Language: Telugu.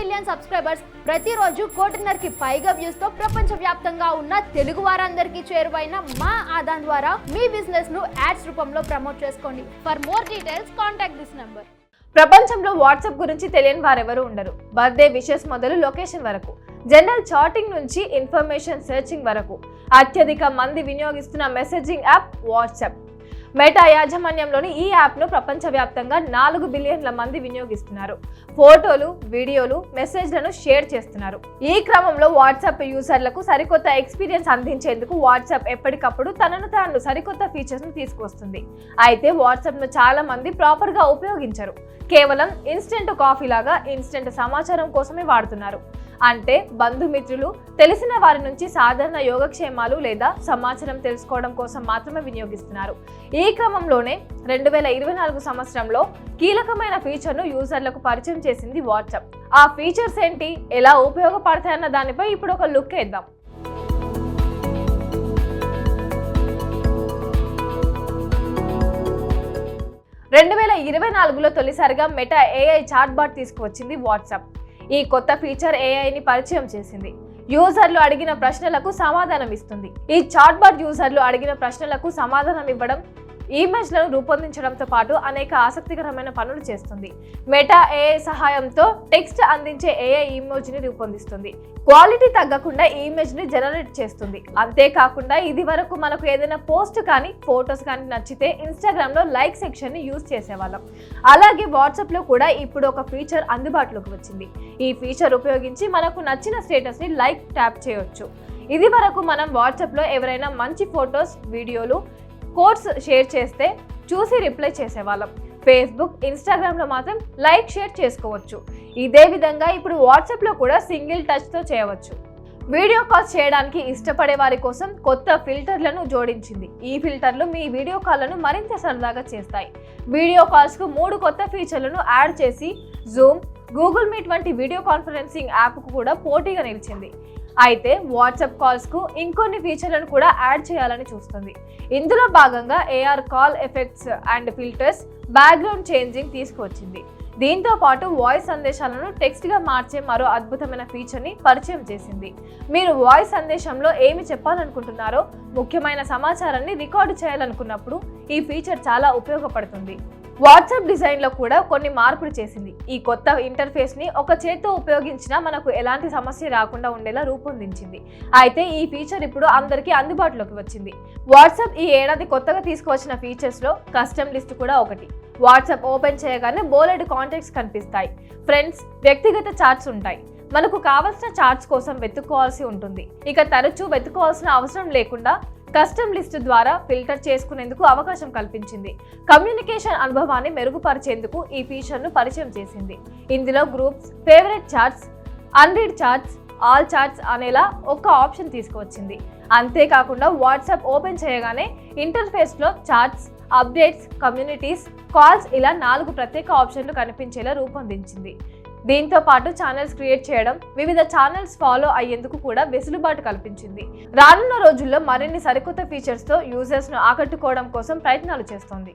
మిలియన్ సబ్స్క్రైబర్స్ ప్రతిరోజు కోటిన్నరకి పైగా వ్యూస్తో ప్రపంచ వ్యాప్తంగా ఉన్న తెలుగు వారందరికీ చేరువైన మా ఆదాన్ ద్వారా మీ బిజినెస్ను యాడ్స్ రూపంలో ప్రమోట్ చేసుకోండి. For more details contact this number ప్రపంచంలో వాట్సాప్ గురించి తెలియని వారెవరూ ఉండరు. బర్త్డే విషెస్ మొదలు లొకేషన్ వరకు జనరల్ చాటింగ్ నుంచి ఇన్ఫర్మేషన్ సెర్చింగ్ వరకు అత్యధిక మంది వినియోగిస్తున్న మెసేజింగ్ యాప్ వాట్సాప్. మెటా యాజమాన్యంలోని ఈ యాప్ను ప్రపంచవ్యాప్తంగా నాలుగు బిలియన్ల మంది వినియోగిస్తున్నారు. ఫోటోలు వీడియోలు మెసేజ్లను షేర్ చేస్తున్నారు. ఈ క్రమంలో వాట్సాప్ యూజర్లకు సరికొత్త ఎక్స్పీరియన్స్ అందించేందుకు వాట్సాప్ ఎప్పటికప్పుడు తనను తాను సరికొత్త ఫీచర్స్ను తీసుకొస్తుంది అయితే వాట్సాప్ను చాలా మంది ప్రాపర్గా ఉపయోగించరు. కేవలం ఇన్స్టెంట్ కాఫీ లాగా ఇన్స్టెంట్ సమాచారం కోసమే వాడుతున్నారు. అంటే బంధుమిత్రులు తెలిసిన వారి నుంచి సాధారణ యోగక్షేమాలు లేదా సమాచారం తెలుసుకోవడం కోసం మాత్రమే వినియోగిస్తున్నారు. ఈ క్రమంలోనే రెండు వేల ఇరవై నాలుగు సంవత్సరంలో కీలకమైన ఫీచర్ను యూజర్లకు పరిచయం చేసింది వాట్సాప్. ఆ ఫీచర్స్ ఏంటి? ఎలా ఉపయోగపడతాయన్న దానిపై ఇప్పుడు ఒక లుక్ వేద్దాం. రెండు వేల ఇరవై నాలుగులో తొలిసారిగా మెటా ఏఐ చాట్బాట్ తీసుకువచ్చింది వాట్సాప్. ఈ కొత్త ఫీచర్ ఏఐని పరిచయం చేసింది. యూజర్లు అడిగిన ప్రశ్నలకు సమాధానం ఇస్తుంది. ఈ చాట్బాట్ యూజర్లు అడిగిన ప్రశ్నలకు సమాధానం ఇవ్వడం ఇమేజ్లను రూపొందించడంతో పాటు అనేక ఆసక్తికరమైన పనులు చేస్తుంది. మెటా ఏఐ సహాయంతో టెక్స్ట్ అందించే ఏఐ ఇమోజ్ని రూపొందిస్తుంది. క్వాలిటీ తగ్గకుండా ఈ ఇమేజ్ని జనరేట్ చేస్తుంది. అంతేకాకుండా ఇది వరకు మనకు ఏదైనా పోస్ట్ కానీ ఫొటోస్ కానీ నచ్చితే ఇన్స్టాగ్రామ్లో లైక్ సెక్షన్ని యూజ్ చేసేవాళ్ళం. అలాగే వాట్సాప్లో కూడా ఇప్పుడు ఒక ఫీచర్ అందుబాటులోకి వచ్చింది. ఈ ఫీచర్ ఉపయోగించి మనకు నచ్చిన స్టేటస్ని లైక్ ట్యాప్ చేయొచ్చు. ఇది వరకు మనం వాట్సాప్లో ఎవరైనా మంచి ఫొటోస్ వీడియోలు కోట్స్ షేర్ చేస్తే చూసి రిప్లై చేసేవాళ్ళం. ఫేస్బుక్ ఇన్స్టాగ్రామ్లో మాత్రం లైక్ షేర్ చేసుకోవచ్చు. ఇదే విధంగా ఇప్పుడు వాట్సాప్లో కూడా సింగిల్ టచ్తో చేయవచ్చు. వీడియో కాల్స్ చేయడానికి ఇష్టపడే వారి కోసం కొత్త ఫిల్టర్లను జోడించింది. ఈ ఫిల్టర్లు మీ వీడియో కాల్లను మరింత సరదాగా చేస్తాయి. వీడియో కాల్స్కు మూడు కొత్త ఫీచర్లను యాడ్ చేసి జూమ్ గూగుల్ మీట్ వంటి వీడియో కాన్ఫరెన్సింగ్ యాప్కు కూడా పోటీగా నిలిచింది. అయితే వాట్సాప్ కాల్స్కు ఇంకొన్ని ఫీచర్లను కూడా యాడ్ చేయాలని చూస్తుంది. ఇందులో భాగంగా AR call effects and filters background changing తీసుకువచ్చింది. దీంతో పాటు వాయిస్ సందేశాలను టెక్స్ట్గా మార్చే మరో అద్భుతమైన ఫీచర్ని పరిచయం చేసింది. మీరు వాయిస్ సందేశంలో ఏమి చెప్పాలనుకుంటున్నారో ముఖ్యమైన సమాచారాన్ని రికార్డు చేయాలనుకున్నప్పుడు ఈ ఫీచర్ చాలా ఉపయోగపడుతుంది. వాట్సాప్ డిజైన్లో కూడా కొన్ని మార్పులు చేసింది. ఈ కొత్త ఇంటర్ఫేస్ని ఒక చేత్తో ఉపయోగించినా మనకు ఎలాంటి సమస్య రాకుండా ఉండేలా రూపొందించింది. అయితే ఈ ఫీచర్ ఇప్పుడు అందరికీ అందుబాటులోకి వచ్చింది. వాట్సాప్ ఈ ఏడాది కొత్తగా తీసుకువచ్చిన ఫీచర్స్లో కస్టమ్ లిస్ట్ కూడా ఒకటి. వాట్సాప్ ఓపెన్ చేయగానే బోలెడ్ కాంటాక్ట్స్ కనిపిస్తాయి. ఫ్రెండ్స్ వ్యక్తిగత చార్ట్స్ ఉంటాయి. మనకు కావలసిన చార్ట్స్ కోసం వెతుక్కోవాల్సి ఉంటుంది. ఇక తరచూ వెతుక్కోవాల్సిన అవసరం లేకుండా కస్టమ్ లిస్ట్ ద్వారా ఫిల్టర్ చేసుకునేందుకు అవకాశం కల్పించింది. కమ్యూనికేషన్ అనుభవాన్ని మెరుగుపరిచేందుకు ఈ ఫీచర్ను పరిచయం చేసింది. ఇందులో groups favourite chats unread chats all chats అనేలా ఒక ఆప్షన్ తీసుకువచ్చింది. అంతేకాకుండా వాట్సాప్ ఓపెన్ చేయగానే ఇంటర్ఫేస్లో చార్ట్స్ అప్డేట్స్ కమ్యూనిటీస్ కాల్స్ ఇలా నాలుగు ప్రత్యేక ఆప్షన్లు కనిపించేలా రూపొందించింది. దీంతో పాటు ఛానల్స్ క్రియేట్ చేయడం వివిధ ఛానల్స్ ఫాలో అయ్యేందుకు కూడా వెసులుబాటు కల్పించింది. రానున్న రోజుల్లో మరిన్ని సరికొత్త ఫీచర్స్తో యూజర్స్ను ఆకట్టుకోవడం కోసం ప్రయత్నాలు చేస్తోంది.